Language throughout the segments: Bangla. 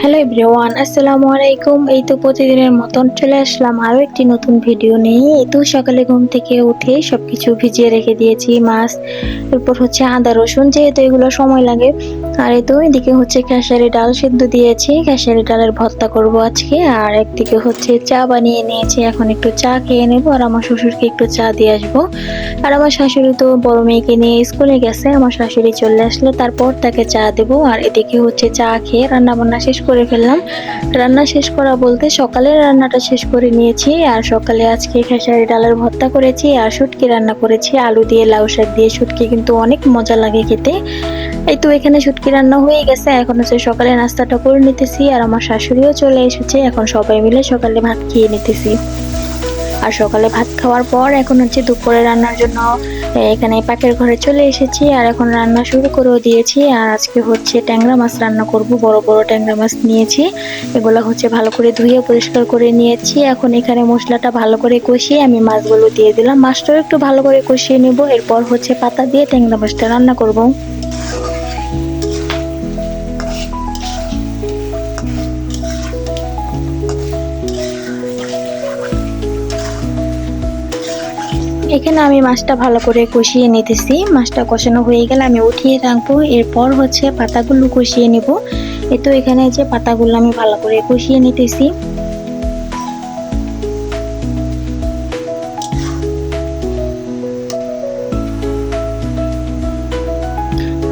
হ্যালো এভরিওয়ান আসসালামু আলাইকুম এই তো প্রতিদিনের মতন চলে আসলাম আরও একটি নতুন ভিডিও নিয়ে। এই তো সকালে ঘুম থেকে উঠে সব কিছু ভিজিয়ে রেখে দিয়েছি, মাছ, এরপর হচ্ছে আদা, রসুন, যেহেতু এগুলো সময় লাগে। আর এই তো এদিকে হচ্ছে খেসারি ডাল সিদ্ধ দিয়েছি। খেসারি ডালের ভর্তা করব আজকে। আর একদিকে হচ্ছে চা বানিয়ে নিয়েছি। এখন একটু চা খেয়ে নেব আর আমার শ্বশুরকে একটু চা দিয়ে আসব। আর আমার শাশুড়ি তো বড় মেয়েকে নিয়ে স্কুলে গেছে। আমার শাশুড়ি চলে আসলে তারপর তাকে চা দেবো। আর এদিকে হচ্ছে চা খেয়ে রান্না বান্না শেষ করে ফেললাম। রান্না শেষ করা বলতে সকালে রান্নাটা শেষ করে নিয়েছি আর সকালে আজকে খেসারি ডালের ভর্তা করেছি আর শুটকি রান্না করেছি। আলু দিয়ে, লাউ শাক দিয়ে, শুটকি কিন্তু অনেক মজা লাগে খেতে। এই তো এখানে শুটকি রান্না হয়ে গেছে। এখন হচ্ছে সকালে নাস্তাটা করে নিতেছি আর আমার শাশুড়িও চলে এসেছে। এখন সবাই মিলে সকালে ভাত খেয়ে নিতেছি। আর সকালে ভাত খাওয়ার পর এখন হচ্ছে দুপুরে রান্নার জন্য এখানে পাকের ঘরে চলে এসেছি। আর এখন রান্না শুরু করেও দিয়েছি। আর আজকে হচ্ছে ট্যাংরা মাছ রান্না করব। বড় বড় ট্যাংরা মাছ নিয়েছি। এগুলো হচ্ছে ভালো করে ধুয়ে পরিষ্কার করে নিয়েছি। এখন এখানে মশলাটা ভালো করে কষিয়ে আমি মাছগুলো দিয়ে দিলাম। মাছটাও একটু ভালো করে কষিয়ে নেব। এরপর হচ্ছে পাতা দিয়ে ট্যাংরা মাছটা রান্না করব। এখানে আমি মাছটা ভালো করে কষিয়ে নিতেছি। মাছটা কষানো হয়ে গেলে আমি উঠিয়ে রাখব। এরপর হচ্ছে পাতাগুলো কষিয়ে নেব। এই তো এখানে যে পাতাগুলো আমি ভালো করে কষিয়ে নিতেছি।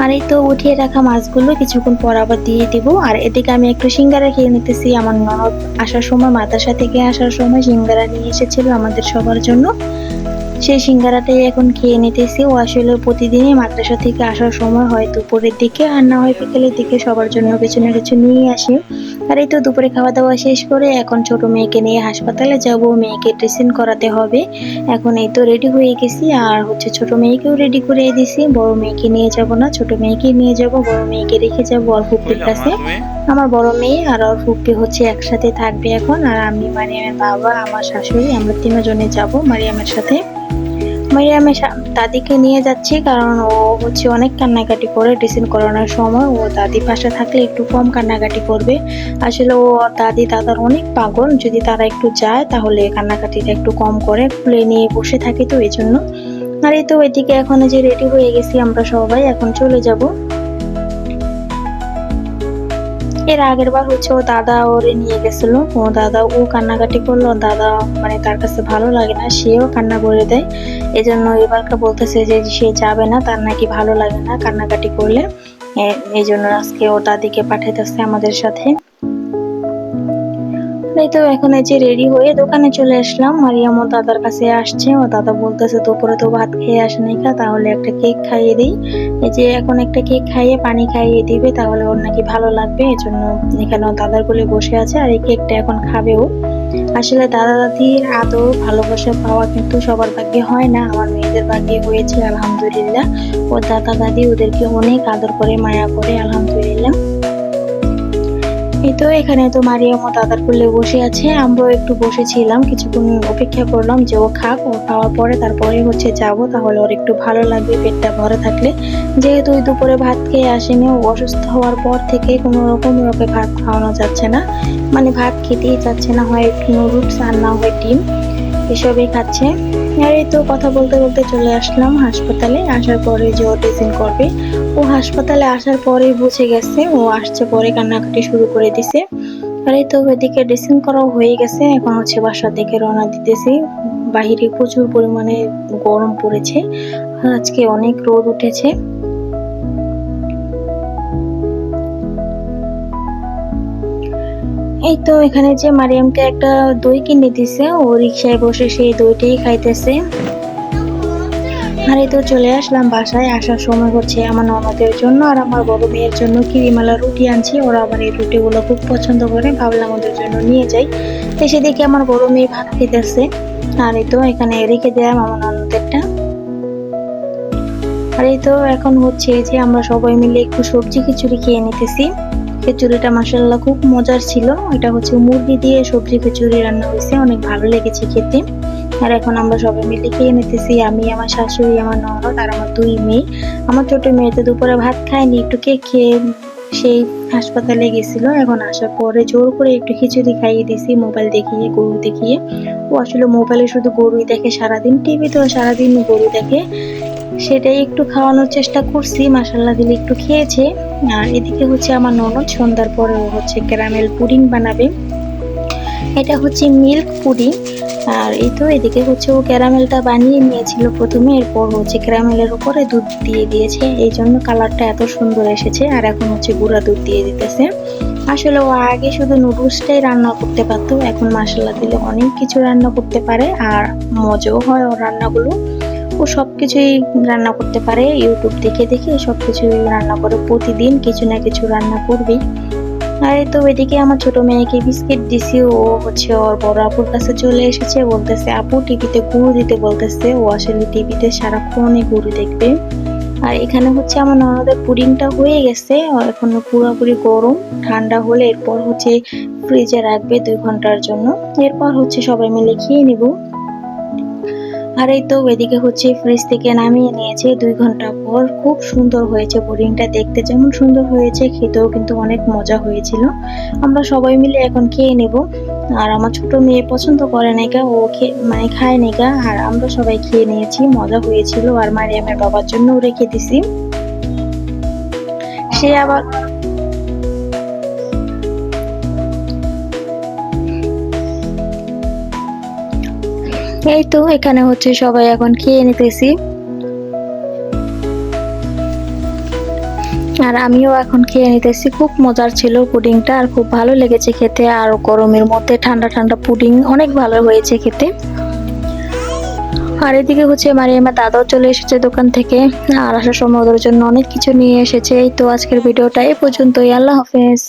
আর এই তো উঠিয়ে রাখা মাছগুলো কিছুক্ষণ পর আবার দিয়ে দিব। আর এদিকে আমি একটু সিঙ্গারা খেয়ে নিতেছি। আমার ননদ আসার সময় মাদ্রাসা থেকে আসার সময় সিঙ্গারা নিয়ে এসেছিল আমাদের সবার জন্য। সেই সিঙ্গারাটাই এখন খেয়ে নিতেছি। ও আসলে প্রতিদিনই মাদ্রাসা থেকে আসার সময় হয় দুপুরের দিকে আর না হয় বিকেলের দিকে সবার জন্য কিছু না কিছু নিয়ে আসে। আর এই তো দুপুরে খাওয়া দাওয়া শেষ করে এখন ছোট মেয়েকে নিয়ে হাসপাতালে যাব। মেয়েকে ড্রেসিং করাতে হবে। এখন এই তো রেডি হয়ে গেছি। আর হচ্ছে ছোট মেয়েকেও রেডি করে দিছি। বড় মেয়েকে নিয়ে যাব না ছোট মেয়েকে নিয়ে যাব। বড় মেয়েকে রেখে যাব আর ফুপির কাছে। আমার বড় মেয়ে আর ওর ফুপি হচ্ছে একসাথে থাকবে এখন। আর আমি মারিয়ামের বাবা আমার শাশুড়ি আমরা তিনজনে যাব মারিয়ামের সাথে। সা- দাদিকে নিয়ে যাচ্ছি কারণ ও হচ্ছে অনেক কান্নাকাটি করে ড্রেসিং করানোর সময়। ও দাদি পাশে থাকলে একটু কম কান্নাকাটি করবে। আসলে ও দাদি দাদার অনেক পাগল। যদি তারা একটু যায় তাহলে কান্নাকাটিটা একটু কম করে। খুলে নিয়ে বসে থাকে তো এই জন্য আর এই তো এদিকে এখন যে রেডি হয়ে গেছি আমরা সবাই, এখন চলে যাব। এর আগের বার হচ্ছে ও দাদা ওরে নিয়ে গেছিল। ও দাদা ও কান্নাকাটি করল। দাদা মানে তার কাছে ভালো লাগে না, সেও কান্না করে দেয়। এই জন্য এবারকে বলতেছে যে সে যাবে না, তার নাকি ভালো লাগে না কান্নাকাটি করলে। এই জন্য আজকে ও দাদিকে পাঠাইতেছে আমাদের সাথে। এই তো এখন এই যে রেডি হয়ে দোকানে চলে আসলাম। মারিয়াম ও দাদার কাছে আসছে। ও দাদা বলতেছে, দুপুরে তো ভাত খেয়ে আসে নাই তাহলে একটা কেক খাইয়ে দিই। এই যে এখন একটা কেক খাইয়ে পানি খাইয়ে দিবে, তাহলে ওর নাকি ভালো লাগবে। এই জন্য এখানে দাদার কোলে বসে আছে আর এই কেকটা এখন খাবে ও। আসলে দাদা দাদির আদর, ভালোবাসা পাওয়া কিন্তু সবার ভাগ্যে হয় না। আমার মেয়েদের ভাগ্যে হয়েছে, আলহামদুলিল্লাহ। ও দাদা দাদি ওদেরকে অনেক আদর করে, মায়া করে, আলহামদুলিল্লাহ। এই তো, এখানে তো মারিয়াম ও দাদার কোলে বসে আছে। আমরাও একটু বসেছিলাম, কিছুক্ষণ অপেক্ষা করলাম যে ও খাক, ও খাওয়ার পরে তারপরে হচ্ছে যাব, তাহলে ওর একটু ভালো লাগবে পেটটা ভরে থাকলে। যেহেতু ওই দুপুরে ভাত খেয়ে আসেনি, ও অসুস্থ হওয়ার পর থেকে কোনো রকম ওকে ভাত খাওয়ানো যাচ্ছে না। মানে ভাত খেতেই যাচ্ছে না হয় নুডলস আর না হয় ডিম। এসবই খাচ্ছে। আর এই তো কথা বলতে বলতে চলে আসলাম হাসপাতালে। আসার পরে যে ও ড্রেসিং করবে, ও হাসপাতালে আসার পরেই বুঝে গেছে, ও আসছে পরে কান্নাকাটি শুরু করে দিছে। আর এই তো ওইদিকে ড্রেসিং করাও হয়ে গেছে, এখন হচ্ছে বাসার দিকে রওনা দিতেছি। বাহিরে প্রচুর পরিমাণে গরম পড়েছে আজকে অনেক রোদ উঠেছে। এই তো এখানে যে মারিয়ামকে একটা দই কিনে দিছে, ও রিক্সায় বসে সেই দইটাই খাইতেছে। আর এই তো চলে আসলাম বাসায়, আসার সময় হচ্ছে আমার ননদের জন্য আর আমার বড় মেয়ের জন্য কিরিমালা রুটি আনছি। ওরা আবার এই রুটিগুলো খুব পছন্দ করে, ভাবলাম ওদের জন্য নিয়ে যাই। এসে দেখি আমার বড় মেয়ে ভাত খেতেছে। আর এই তো এখানে রেখে দিলাম আমার ননদেরটা। আর এই তো এখন হচ্ছে যে আমরা সবাই মিলে একটু সবজি খিচুড়ি খেয়ে নিতেছি। খিচুড়িটা মাসাল্লাহ খুব মজার ছিল। এটা হচ্ছে মুরগি দিয়ে সবজি খিচুড়ি রান্না হয়েছে। অনেক ভালো লেগেছে খেতে। আর এখন আমরা সবাই মিলে খেয়ে নিতেছি। আমি, আমার শাশুড়ি, আমার ননদ আর আমার দুই মেয়ে। আমার ছোট মেয়ে তো দুপুরে ভাত খায়নি, একটু কেক খেয়ে সেই হাসপাতালে গেছিল। এখন আসার পরে জোর করে একটু খিচুড়ি খাইয়ে দিছি মোবাইল দেখিয়ে, গরু দেখিয়ে। ও আসলে মোবাইলে শুধু গরুই দেখে সারাদিন টিভিতেও সারাদিন গরু দেখে। সেটাই একটু খাওয়ানোর চেষ্টা করছি মাসাল্লা দিলে একটু খেয়েছে। আর এদিকে হচ্ছে আমার ননদ, সন্ধ্যার পরে ও হচ্ছে ক্যারামেল পুডিং বানাবে। এটা হচ্ছে মিল্ক পুডিং। আর এই তো এদিকে হচ্ছে ও ক্যারামেলটা বানিয়ে নিয়েছিল প্রথমে, এরপর হচ্ছে ক্যারামেলের উপরে দুধ দিয়ে দিয়েছে। এই জন্য কালারটা এত সুন্দর এসেছে, আর এখন হচ্ছে গুঁড়া দুধ দিয়ে দিতেছে। আসলে ও আগে শুধু নুডলসটাই রান্না করতে পারতো, এখন মশলা দিলে অনেক কিছু রান্না করতে পারে, আর মজাও হয় ওর রান্নাগুলো। ও সব কিছুই রান্না করতে পারে, ইউটিউব দেখে দেখে সব কিছুই রান্না করে, প্রতিদিন কিছু না কিছু রান্না করবেই আর তো এদিকে আমার ছোট মেয়েকে বিস্কিট দিছি, ও হচ্ছে ওর বড় আপুর কাছে চলে এসেছে, বলতেছে, আপু, টিভিতে গুঁড়ো দিতে বলতেছে, ও আসলে টিভিতে সারাক্ষণই গুঁড়ো দেখবে। আর এখানে হচ্ছে আমার ননদের পুডিংটা হয়ে গেছে এখন পুরোপুরি গরম, ঠান্ডা হলে এরপর হচ্ছে ফ্রিজে রাখবে দুই ঘণ্টার জন্য। এরপর হচ্ছে সবাই মিলে খেয়ে নিব। আর এই তো এদিকে হচ্ছে ফ্রিজ থেকে নামিয়ে নিয়েছে। দুই ঘণ্টা পর খুব সুন্দর হয়েছে পুডিংটা। দেখতে যেমন সুন্দর হয়েছে, খেতেও কিন্তু অনেক মজা হয়েছিল। আমরা সবাই মিলে এখন খেয়ে নেব। আর আমার ছোট মেয়ে পছন্দ করে নাইকা ও মানে খায় নাইকা আর আমরা সবাই খেয়ে নিয়েছি, মজা হয়েছিল। আর মারিয়ামের বাবার জন্য রেখে দিছি। সে আবার এই তো, এখানে হচ্ছে সবাই এখন খেয়ে নিতেছি। আর আমিও এখন খেয়ে নিতেছি, খুব মজার ছিল পুডিংটা আর খুব ভালো লেগেছে খেতে, আর গরমের মধ্যে ঠান্ডা ঠান্ডা পুডিং অনেক ভালো হয়েছে খেতে। আর এদিকে হচ্ছে মারিয়ামা দাদাও চলে এসেছে দোকান থেকে, আর আসার সময় ওদের জন্য অনেক কিছু নিয়ে এসেছে। এই তো আজকের ভিডিওটা এই পর্যন্তই, আল্লাহ হাফেজ।